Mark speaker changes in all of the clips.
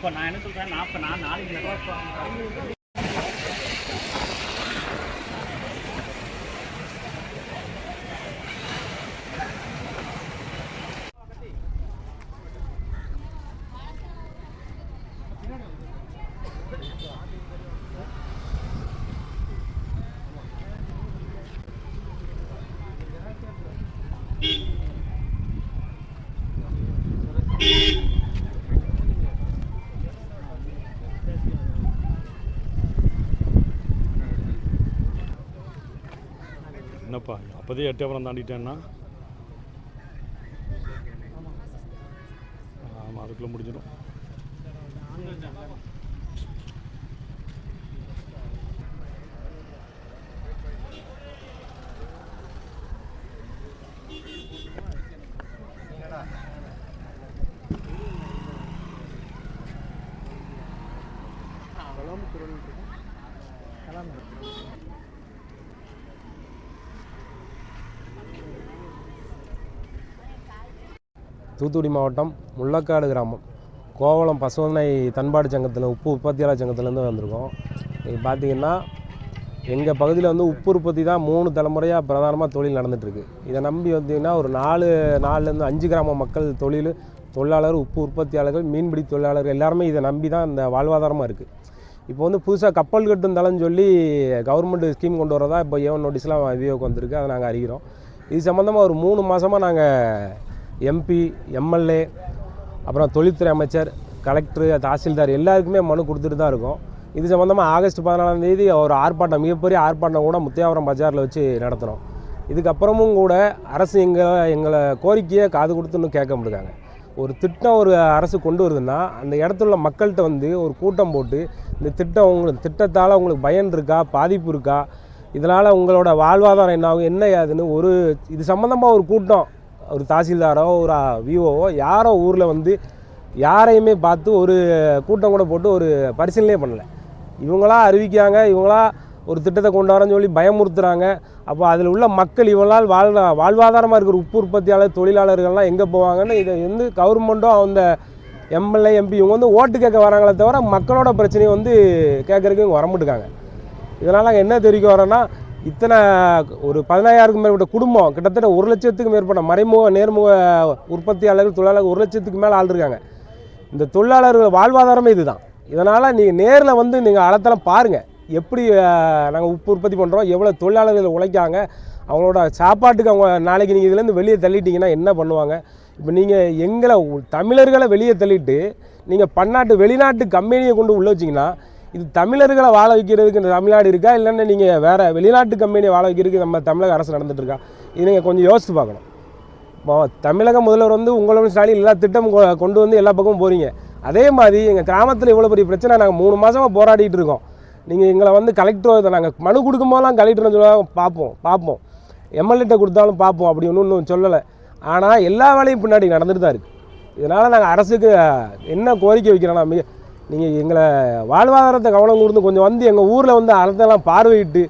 Speaker 1: இப்போ நான் என்ன சொல்கிறேன் நாற்பது நான் நாளைக்கு
Speaker 2: அப்பா அப்போதே எட்டயபுரம் தாண்டிட்டேன்னா. ஆமாம் அதுக்குள்ளே முடிஞ்சிடும்.
Speaker 3: தூத்துக்குடி மாவட்டம் முள்ளக்காடு கிராமம். கோவளம் பசுவனை தன்பாடு சங்கத்தில் உப்பு உற்பத்தியாளர் சங்கத்திலேருந்து வந்திருக்கோம். இது பார்த்தீங்கன்னா எங்கள் பகுதியில் வந்து உப்பு உற்பத்தி தான் மூணு தலைமுறையாக பிரதானமாக தொழில் நடந்துகிட்ருக்கு இதை நம்பி வந்தீங்கன்னா ஒரு நாலு நாலுலேருந்து அஞ்சு கிராம மக்கள் தொழில் தொழிலாளர் உப்பு உற்பத்தியாளர்கள் மீன்பிடி தொழிலாளர்கள் எல்லாருமே இதை நம்பி தான் இந்த வாழ்வாதாரமாக இருக்குது இப்போ வந்து புதுசாக கப்பல் கட்டும் தளம்னு சொல்லி கவர்மெண்ட் ஸ்கீம் கொண்டு வரதா இப்போ ஏவன் நோட்டீஸ்லாம் விவோக்கு வந்திருக்கு அதை நாங்கள் அறிகிறோம். இது சம்மந்தமாக ஒரு மூணு மாதமாக நாங்கள் எம்பி எம்எல்ஏ அப்புறம் தொழில்துறை அமைச்சர் கலெக்டர் தாசில்தார் எல்லாருக்குமே மனு கொடுத்துட்டு தான் இருக்கோம். இது சம்மந்தமாக ஆகஸ்ட் பதினாலாம் தேதி ஒரு ஆர்ப்பாட்டம் மிகப்பெரிய ஆர்ப்பாட்டம் கூட முத்தியாவரம் பஜாரில் வச்சு நடத்துகிறோம் இதுக்கப்புறமும் கூட அரசு எங்களை எங்களை கோரிக்கையை காது கொடுத்து இன்னும் கேட்க முடியாங்க ஒரு திட்டம் ஒரு அரசு கொண்டு வருதுன்னா அந்த இடத்துல உள்ள மக்கள்கிட்ட வந்து ஒரு கூட்டம் போட்டு இந்த திட்டம் உங்களுக்கு திட்டத்தால் உங்களுக்கு பயன் இருக்கா பாதிப்பு இருக்கா இதனால் உங்களோட வாழ்வாதாரம் என்ன ஆகும் என்ன ஏதுன்னு ஒரு இது சம்மந்தமாக ஒரு கூட்டம் ஒரு தாசில்தாரோ ஒரு விஓவோ யாரோ ஊரில் வந்து யாரையுமே பார்த்து ஒரு கூட்டம் கூட போட்டு ஒரு பரிசீலனையே பண்ணலை. இவங்களா அறிவிக்காங்க இவங்களா ஒரு திட்டத்தை கொண்டு வரேன்னு சொல்லி பயமுறுத்துகிறாங்க அப்போ அதில் உள்ள மக்கள் இவங்களால் வாழ் வாழ்வாதாரமாக இருக்கிற உப்பு உற்பத்தியாளர் தொழிலாளர்கள்லாம் எங்கே போவாங்கன்னு இதை வந்து கவர்மெண்ட்டும் அந்த எம்எல்ஏ எம்பி இவங்க வந்து ஓட்டு கேட்க வராங்களே தவிர மக்களோட பிரச்சனையை வந்து கேட்குறதுக்கு இவங்க வரமாட்டுக்காங்க இதனால் நாங்கள் என்ன தெரிவிக்க வரோன்னா இத்தனை ஒரு பதினாயிரத்துக்கும் மேற்பட்ட குடும்பம் கிட்டத்தட்ட ஒரு லட்சத்துக்கு மேற்பட்ட மறைமுக நேர்முக உற்பத்தியாளர்கள் தொழிலாளர்கள் ஒரு லட்சத்துக்கு மேலே ஆள் இருக்காங்க இந்த தொழிலாளர்கள் வாழ்வாதாரமே இதுதான். இதனால் நீங்கள் நேரில் வந்து நீங்கள் அளத்தெல்லாம் பாருங்கள் எப்படி நாங்கள் உப்பு உற்பத்தி பண்ணுறோம் எவ்வளோ தொழிலாளர்கள் உழைக்காங்க அவங்களோட சாப்பாட்டுக்கு அவங்க நாளைக்கு நீங்கள் இதுலேருந்து வெளியே தள்ளிட்டீங்கன்னா என்ன பண்ணுவாங்க? இப்போ நீங்கள் எங்களை தமிழர்களை வெளியே தள்ளிட்டு நீங்கள் பன்னாட்டு வெளிநாட்டு கம்பெனியை கொண்டு உள்ளே வச்சிங்கன்னா இது தமிழர்களை வாழ வைக்கிறதுக்கு இந்த தமிழ்நாடு இருக்கா? இல்லைன்னா நீங்கள் வேறு வெளிநாட்டு கம்பெனியை வாழ வைக்கிறதுக்கு நம்ம தமிழக அரசு நடந்துட்டு இருக்கா? இது நீங்கள் கொஞ்சம் யோசித்து பார்க்கணும். இப்போ தமிழக முதல்வர் வந்து உங்களோட ஸ்டாலின் எல்லா திட்டமும் கொ- கொண்டு வந்து எல்லா பக்கமும் போகிறீங்க அதே மாதிரி எங்கள் கிராமத்தில் இவ்வளோ பெரிய பிரச்சனை நாங்கள் மூணு மாதமாக போராடிட்டு இருக்கோம். நீங்கள் எங்களை வந்து கலெக்டர் நாங்கள் மனு கொடுக்கும்போதெல்லாம் கலெக்டர்னு சொல்லுவாங்க பார்ப்போம் பார்ப்போம். எம்எல்ஏட்ட கொடுத்தாலும் பார்ப்போம் அப்படி ஒன்றும் சொல்லலை. ஆனால் எல்லா வேலையும் பின்னாடி நடந்துட்டு தான் இருக்குது இதனால் நாங்கள் அரசுக்கு என்ன கோரிக்கை வைக்கிறோன்னா மிக நீங்கள் எங்களை வாழ்வாதாரத்தை கவனம் கூர்ந்து கொஞ்சம் வந்து எங்கள் ஊரில் வந்து அறத்தெல்லாம் பார்வையிட்டு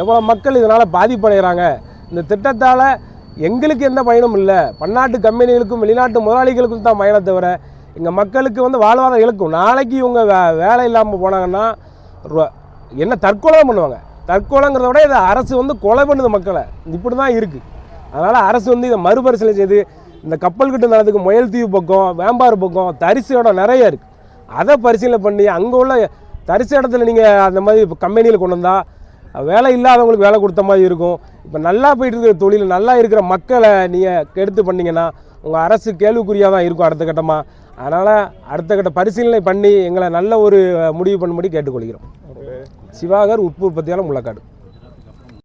Speaker 3: எவ்வளோ மக்கள் இதனால் பாதிப்படைகிறாங்க. இந்த திட்டத்தால் எங்களுக்கு எந்த பயனும் இல்லை. பன்னாட்டு கம்பெனிகளுக்கும் வெளிநாட்டு முதலாளிகளுக்கும் தான் பயனை தவிர எங்கள் மக்களுக்கு வந்து வாழ்வாதாரம் இழக்கும். நாளைக்கு இவங்க வே வேலை இல்லாமல் போனாங்கன்னா என்ன தற்கொலை பண்ணுவாங்க. தற்கொலைங்கிறத விட இதை அரசு வந்து கொலை பண்ணுது மக்களை. இப்படி தான் இருக்குது அதனால் அரசு வந்து இதை மறுபரிசீலனை செய்து இந்த கப்பல் கட்டு நடத்துக்கு முயல் தீவு பக்கம் வேம்பாறு பக்கம் தரிசு இடம் நிறைய இருக்குது அதை பரிசீலனை பண்ணி அங்கே உள்ள தரிசு இடத்துல நீங்கள் அந்த மாதிரி கம்பெனியில் கொண்டு வந்தால் வேலை இல்லாதவங்களுக்கு வேலை கொடுத்த மாதிரி இருக்கும். இப்போ நல்லா போயிட்டு இருக்கிற தொழில் நல்லா இருக்கிற மக்களை நீங்கள் கெடுத்து பண்ணீங்கன்னா உங்கள் அரசு கேள்விக்குறியாக தான் இருக்கும் அடுத்த கட்டமாக அதனால் அடுத்த கட்ட பரிசீலனை பண்ணி எங்களை நல்ல ஒரு முடிவு பண்ணும்படி கேட்டுக்கொள்கிறோம். சிவாகர் உப்பு உற்பத்தியாளர் முள்ளக்காடு